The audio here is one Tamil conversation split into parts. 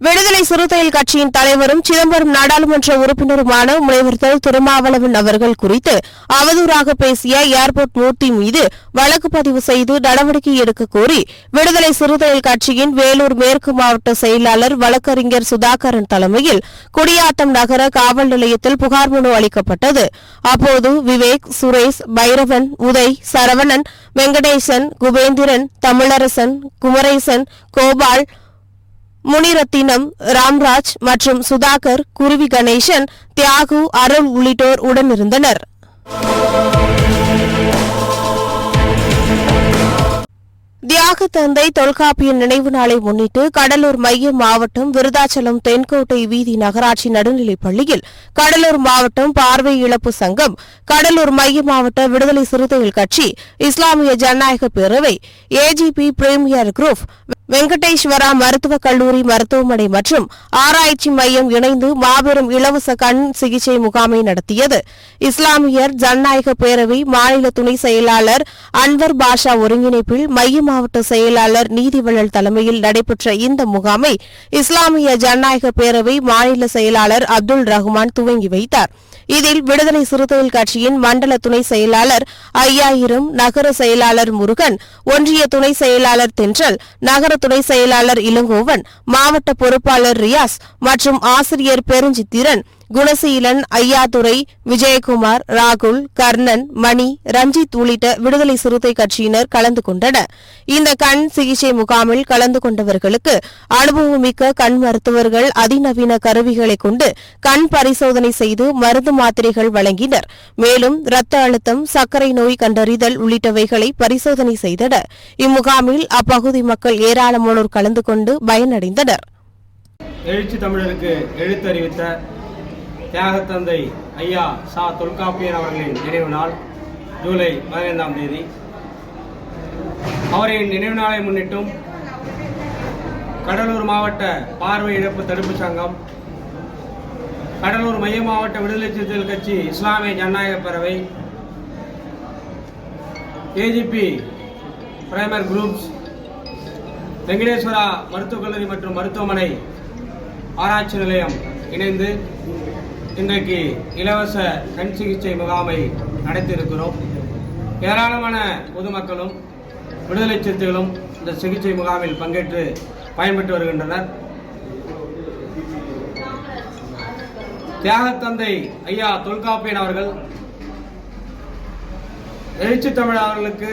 விடுதலை சிறுத்தைகள் கட்சியின் தலைவரும் சிதம்பரம் நாடாளுமன்ற உறுப்பினருமான முனைவர் தொல் திருமாவளவன் அவர்கள் குறித்து அவதூறாக பேசிய ஏர்போர்ட் மூர்த்தி மீது வழக்கு பதிவு செய்து நடவடிக்கை எடுக்க கோரி விடுதலை சிறுத்தைகள் கட்சியின் வேலூர் மேற்கு மாவட்ட செயலாளர் வழக்கறிஞர் சுதாகரன் தலைமையில் குடியாத்தம் நகர காவல் நிலையத்தில் புகார் மனு அளிக்கப்பட்டது. அப்போது விவேக் சுரேஷ் பைரவன் உதய் சரவணன் வெங்கடேசன் குபேந்திரன் தமிழரசன் குமரேசன் கோபால் முனிரத்தினம் ராம்ராஜ் மற்றும் சுதாகர் குருவி கணேசன் தியாகு அருள் உள்ளிட்டோர் உடனிருந்தனர். தியாக தந்தை தொல்காப்பிய நினைவு நாளை முன்னிட்டு கடலூர் மைய மாவட்டம் விருதாச்சலம் தென்கோட்டை வீதி நகராட்சி நடுநிலைப் பள்ளியில் கடலூர் மாவட்டம் பார்வை இழப்பு சங்கம் கடலூர் மைய மாவட்ட விடுதலை சிறுத்தைகள் கட்சி இஸ்லாமிய ஜனநாயக பேரவை ஏஜிபி பிரீமியர் குரூப் வெங்கடேஸ்வரா மருத்துவக் கல்லூரி மருத்துவமனை மற்றும் ஆராய்ச்சி மையம் இணைந்து மாபெரும் இலவச கண் சிகிச்சை முகாமை நடத்தியது. இஸ்லாமியர் ஜனநாயக பேரவை மாநில துணை செயலாளர் அன்வர் பாஷா ஒருங்கிணைப்பில் மைய மாவட்ட செயலாளர் நீதிவள்ளல் தலைமையில் நடைபெற்ற இந்த முகாமை இஸ்லாமிய ஜனநாயக பேரவை மாநில செயலாளர் அப்துல் ரஹ்மான் துவங்கி வைத்தார். இதில் விடுதலை சிறுத்தைகள் கட்சியின் மண்டல துணை செயலாளர் ஐயாயிரம் நகர செயலாளர் முருகன் ஒன்றிய துணை செயலாளர் தென்றல் நகர துணை செயலாளர் இளங்கோவன் மாவட்ட பொறுப்பாளர் ரியாஸ் மற்றும் ஆசிரியர் பெருஞ்சித்திரன் குணசீலன் ஐயாதுரை விஜயகுமார் ராகுல் கர்ணன் மணி ரஞ்சித் உள்ளிட்ட விடுதலை சிறுத்தை கட்சியினர் கலந்து கொண்டனர். இந்த கண் சிகிச்சை முகாமில் கலந்து கொண்டவர்களுக்கு அனுபவமிக்க கண் மருத்துவர்கள் அதிநவீன கருவிகளை கொண்டு கண் பரிசோதனை செய்து மருந்து மாத்திரைகள் வழங்கினர். மேலும் இரத்த அழுத்தம் சர்க்கரை நோய் கண்டறிதல் உள்ளிட்டவைகளை பரிசோதனை செய்தனர். இம்முகாமில் அப்பகுதி மக்கள் ஏராளமானோர் கலந்து கொண்டு பயனடைந்தனர். எழுச்சி தமிழருக்கு எழுத்தறிவித்த தியாகத்தந்தை ஐயா சா தொல்காப்பியர் அவர்களின் நினைவு நாள் ஜூலை பதினைந்தாம் தேதி. அவரின் நினைவு நாளை முன்னிட்டும் கடலூர் மாவட்ட பார்வை இழப்பு தடுப்பு சங்கம் கடலூர் மைய மாவட்ட விடுதலை சிறுத்தைகள் கட்சி இஸ்லாமிய ஜனநாயக பேரவை ஏஜிபி பிரைமர் குரூப்ஸ் வெங்கடேஸ்வரா மருத்துவக் கல்லூரி மற்றும் மருத்துவமனை ஆராய்ச்சி நிலையம் இணைந்து இன்றைக்கு இலவச கண் சிகிச்சை முகாமை நடத்தியிருக்கிறோம். ஏராளமான பொதுமக்களும் விடுதலை சிறுத்தைகளும் இந்த சிகிச்சை முகாமில் பங்கேற்று பயன்பெற்று வருகின்றனர். தியாகத்தந்தை ஐயா தொல்காப்பியன் அவர்கள் எழுச்சி தமிழ் அவர்களுக்கு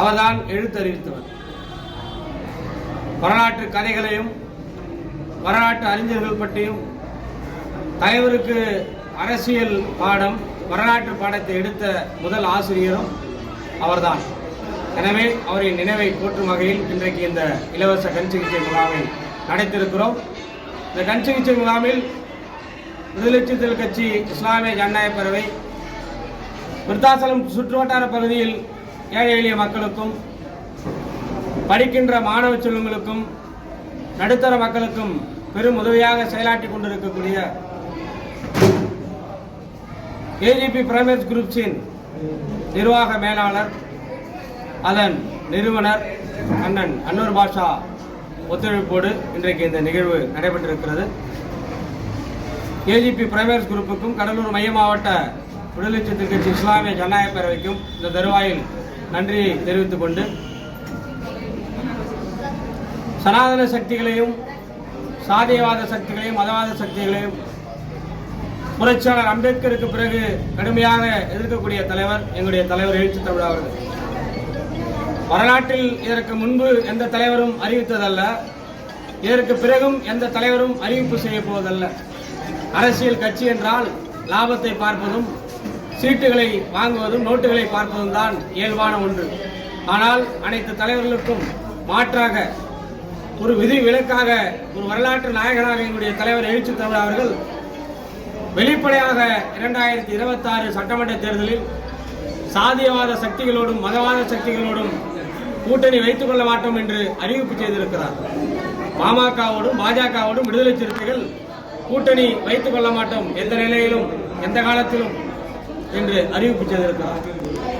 அவர்தான் எழுத்தறிவித்தவர் வரலாற்று கதைகளையும் வரலாற்று அறிஞர்கள் பற்றியும் தலைவருக்கு அரசியல் பாடம் வரலாற்று பாடத்தை எடுத்த முதல் ஆசிரியரும் அவர்தான். எனவே அவரின் நினைவை போற்றும் வகையில் இன்றைக்கு இந்த இலவச கண் சிகிச்சை முகாமை நடத்திருக்கிறோம். இந்த கண் சிகிச்சை முகாமில் விடுதலை சிறுத்தைகள் கட்சி இஸ்லாமிய ஜனநாயக பேரவை விருத்தாசலம் சுற்றுவட்டார பகுதியில் ஏழை எளிய மக்களுக்கும் படிக்கின்ற மாணவ செல்வங்களுக்கும் நடுத்தர மக்களுக்கும் பெரும் உதவியாக செயலாற்றி கொண்டிருக்கக்கூடிய ஏஜிபி பிரைமேஸ் குரூப்ஸின் நிர்வாக மேலாளர் அதன் நிறுவனர் அண்ணன் அன்னூர் பாஷா ஒத்துழைப்போடு இன்றைக்கு இந்த நிகழ்வு நடைபெற்றிருக்கிறது. ஏஜிபி பிரைமரி குரூப்புக்கும் கடலூர் மைய மாவட்ட விடுதலை சிறுத்தை கட்சி இஸ்லாமிய ஜனநாயக பேரவைக்கும் இந்த தருவாயில் நன்றியை தெரிவித்துக் கொண்டு சனாதன சக்திகளையும் சாதியவாத சக்திகளையும் மதவாத சக்திகளையும் புரட்சியாளர் அம்பேத்கருக்கு பிறகு கடுமையாக எதிர்க்கக்கூடிய தலைவர் எங்களுடைய தலைவர் எழுச்சி தமிழ் அவர்கள். வரலாற்றில் இதற்கு முன்பு எந்த தலைவரும் அறிவித்ததல்ல. இதற்கு பிறகும் எந்த தலைவரும் அறிவிப்பு செய்ய போவதல்ல. அரசியல் கட்சி என்றால் லாபத்தை பார்ப்பதும் சீட்டுகளை வாங்குவதும் நோட்டுகளை பார்ப்பதும் தான் இயல்பான ஒன்று. ஆனால் அனைத்து தலைவர்களுக்கும் மாற்றாக ஒரு விதி விலக்காக ஒரு வரலாற்று நாயகனாக எங்களுடைய தலைவர் எழுச்சி தமிழ் அவர்கள் வெளிப்படையாக இரண்டாயிரத்தி இருபத்தாறு சட்டமன்ற தேர்தலில் சாதியவாத சக்திகளோடும் மதவாத சக்திகளோடும் கூட்டணி வைத்துக் கொள்ள மாட்டோம் என்று அறிவிப்பு செய்திருக்கிறார். பாமகவோடும் பாஜகவோடும் விடுதலை சிறுத்தைகள் கூட்டணி வைத்துக் கொள்ள மாட்டோம். எந்த நிலையிலும் எந்த காலத்திலும் என்று அறிவிப்பு செய்திருக்கிறார்.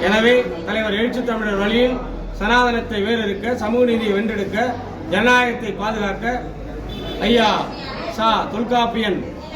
எனவே தலைவர் எழுச்சி தமிழர் வழியில் சனாதனத்தை வேறெடுக்க சமூக நீதியை வென்றெடுக்க ஜனநாயகத்தை பாதுகாக்க ஐயா சா தொல்காப்பியன்